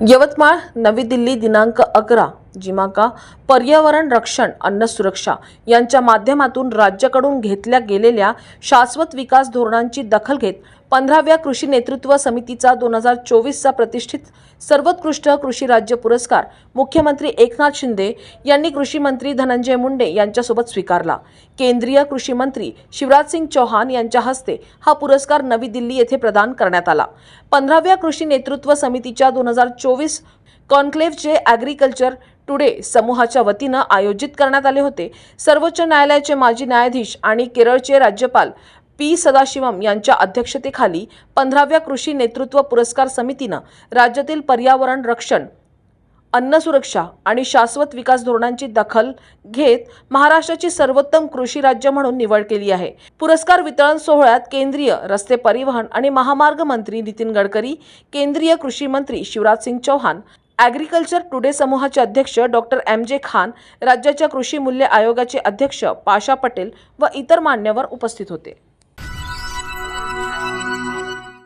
यवतमाळ नवी दिल्ली दिनांक अकरा. जिमाका पर्यावरण रक्षण अन्न सुरक्षा यांच्या माध्यमातून राज्याकडून घेतल्या गेलेल्या शाश्वत विकास धोरणांची दखल घेत पंधराव्या कृषी नेतृत्व समितीचा दोन हजार चोवीसचा प्रतिष्ठित सर्वोत्कृष्ट कृषी राज्य पुरस्कार मुख्यमंत्री एकनाथ शिंदे यांनी कृषी मंत्री धनंजय मुंडे यांच्यासोबत स्वीकारला. केंद्रीय कृषी मंत्री शिवराज सिंग चौहान यांच्या हस्ते हा पुरस्कार नवी दिल्ली येथे प्रदान करण्यात आला. पंधराव्या कृषी नेतृत्व समितीच्या दोन हजार चोवीस कॉन्क्लेव्हचे ॲग्रिकल्चर टुडे समूहाच्या वतीनं आयोजित करण्यात आले होते. सर्वोच्च न्यायालयाचे माजी न्यायाधीश आणि केरळचे राज्यपाल पी सदाशिवम यांच्या अध्यक्षतेखाली पंधराव्या कृषी नेतृत्व पुरस्कार समितीनं राज्यातील पर्यावरण रक्षण अन्न सुरक्षा आणि शाश्वत विकास धोरणांची दखल घेत महाराष्ट्राची सर्वोत्तम कृषी राज्य म्हणून निवड केली आहे. पुरस्कार वितरण सोहळ्यात केंद्रीय रस्ते परिवहन आणि महामार्ग मंत्री नितीन गडकरी केंद्रीय कृषी मंत्री शिवराज सिंग चौहान ॲग्रिकल्चर टुडे समूहाचे अध्यक्ष डॉक्टर एम. जे. खान राज्याच्या कृषी मूल्य आयोगाचे अध्यक्ष पाशा पटेल व इतर मान्यवर उपस्थित होते.